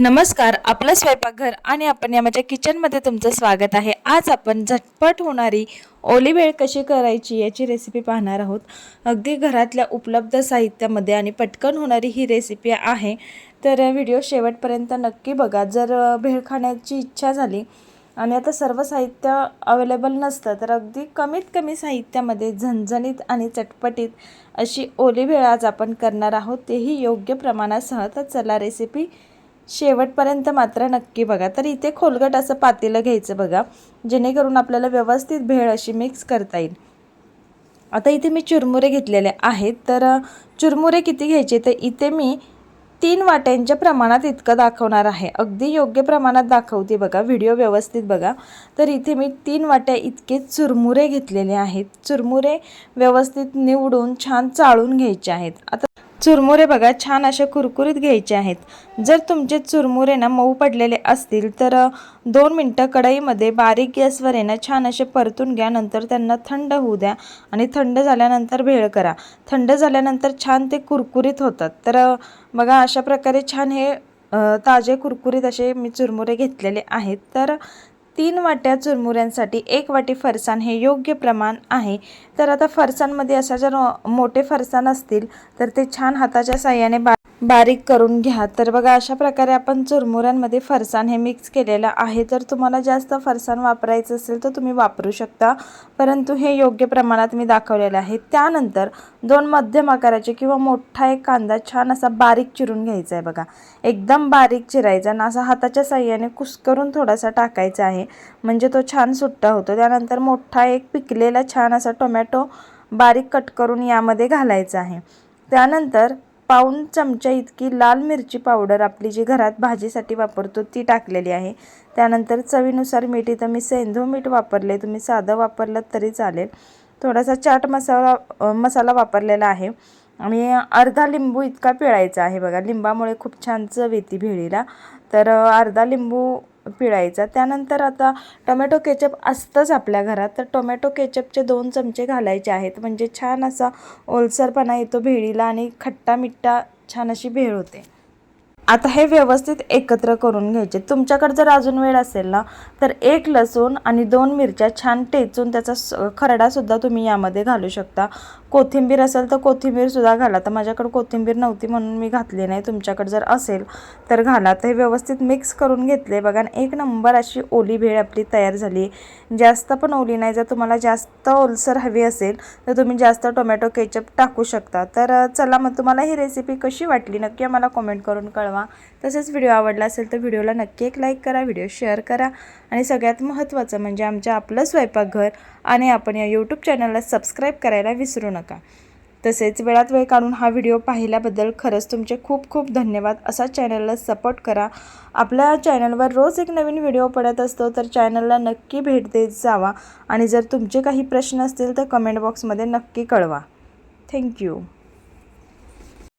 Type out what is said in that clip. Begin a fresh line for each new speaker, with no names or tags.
नमस्कार आपलं स्वयंपाकघर आणि आपण या माझ्या किचनमध्ये तुमचं स्वागत आहे. आज आपण झटपट होणारी ओली कशी करायची याची रेसिपी पाहणार आहोत. अगदी घरातल्या उपलब्ध साहित्यामध्ये आणि पटकन होणारी ही रेसिपी आहे. तर व्हिडिओ शेवटपर्यंत नक्की बघा. जर भेळ खाण्याची इच्छा झाली आणि आता सर्व साहित्य अवेलेबल नसतं तर अगदी कमीत कमी साहित्यामध्ये झणझणीत आणि चटपटीत अशी ओली भेळ आज आपण करणार आहोत. तेही योग्य प्रमाणासह. तर चला रेसिपी शेवटपर्यंत मात्र नक्की बघा. तर इथे खोलगट असं पातेलं घ्यायचं बघा. जेणेकरून आपल्याला व्यवस्थित भेळ अशी मिक्स करता येईल. आता इथे मी चुरमुरे घेतलेले आहेत. तर चुरमुरे किती घ्यायचे? तर इथे मी तीन वाट्यांच्या प्रमाणात इतकं दाखवणार आहे. अगदी योग्य प्रमाणात दाखवते बघा. व्हिडिओ व्यवस्थित बघा. तर इथे मी तीन वाट्या इतके चुरमुरे घेतलेले आहेत. चुरमुरे व्यवस्थित निवडून छान चाळून घ्यायचे आहेत. आता चुरमुरे बघा छान असे कुरकुरीत घ्यायचे आहेत. जर तुमचे चुरमुरे ना मऊ पडलेले असतील तर दोन मिनटं कढईमध्ये बारीक गॅसवर आहे ना छान असे परतून घ्या नंतर त्यांना थंड होऊ द्या आणि थंड झाल्यानंतर भेळ करा. थंड झाल्यानंतर छान ते कुरकुरीत होतात. तर बघा अशा प्रकारे छान हे ताजे कुरकुरीत असे मी चुरमुरे घेतलेले आहेत. तर तीन वाट्या चुरमुऱ्यांसाठी एक वाटी फरसाण हे योग्य प्रमाण आहे. तर आता फरसाणमध्ये असा जर मोठे फरसाण असतील तर ते छान हाताच्या साह्याने बा बारीक करून घ्या. तर बघा अशा प्रकारे आपण चुरमुऱ्यांमध्ये फरसाण हे मिक्स केलेलं आहे. जर तुम्हाला जास्त फरसाण वापरायचं असेल तर तुम्ही वापरू शकता. परंतु हे योग्य प्रमाणात मी दाखवलेलं आहे. त्यानंतर दोन मध्यम आकाराचे किंवा मोठा एक कांदा छान असा बारीक चिरून घ्यायचा आहे बघा. एकदम बारीक चिरायचा आणि असा हाताच्या साह्याने कुस्करून थोडासा टाकायचा आहे. म्हणजे तो छान सुट्टा होतो. त्यानंतर मोठा एक पिकलेला छान असा टोमॅटो बारीक कट करून यामध्ये घालायचा आहे. त्यानंतर पाऊण चमचा इतकी लाल मिरची पावडर आपली जी घरात भाजीसाठी वापरतो ती टाकलेली आहे. त्यानंतर चवीनुसार मीठ इथं मी सेंधो मीठ वापरले तुम्ही साधं वापरलं तरी चालेल. थोडासा चाट मसाला मसाला वापरलेला आहे. आणि अर्धा लिंबू इतका पिळायचा आहे बघा. लिंबामुळे खूप छान चव येते भेळीला. तर अर्धा लिंबू पिळायचा. त्यानंतर आता टोमॅटो केचप असतंच आपल्या घरात. तर टोमॅटो केचपचे दोन चमचे घालायचे आहेत. म्हणजे छान असा ओलसरपणा येतो भेळीला आणि खट्टा मिठ्ठा छान अशी भेळ होते. आता हे व्यवस्थित एकत्र करून घ्यायचे. तुमच्याकडे जर अजून वेळ असेल ना तर एक लसूण आणि दोन मिरच्या छान टेचून त्याचा स खरडासुद्धा तुम्ही यामध्ये घालू शकता. कोथिंबीर असेल तर कोथिंबीरसुद्धा घाला. तर माझ्याकडे कोथिंबीर नव्हती म्हणून मी घातली नाही. तुमच्याकडे जर असेल तर घाला. तर हे व्यवस्थित मिक्स करून घेतले बघा एक नंबर अशी ओली भेळ आपली तयार झाली. जास्त पण ओली नाही. जर तुम्हाला जास्त ओलसर हवी असेल तर तुम्ही जास्त टोमॅटो केचप टाकू शकता. तर चला मग तुम्हाला ही रेसिपी कशी वाटली नक्की आम्हाला कमेंट करून कळवा. तसेच व्हिडिओ आवडला असेल तर व्हिडिओला नक्की एक लाईक करा व्हिडिओ शेअर करा आणि सगळ्यात महत्त्वाचं म्हणजे आमच्या आपलं स्वयंपाकघर आणि आपण या यूट्यूब चॅनलला सबस्क्राईब करायला विसरू नका. तसेच वेळात वेळ काढून हा व्हिडिओ पाहिल्याबद्दल खरंच तुमचे खूप खूप धन्यवाद. असा चॅनलला सपोर्ट करा. आपल्या चॅनलवर रोज एक नवीन व्हिडिओ पडत असतो तर चॅनलला नक्की भेट देत जावा. आणि जर तुमचे काही प्रश्न असतील तर कमेंट बॉक्समध्ये नक्की कळवा. थँक्यू.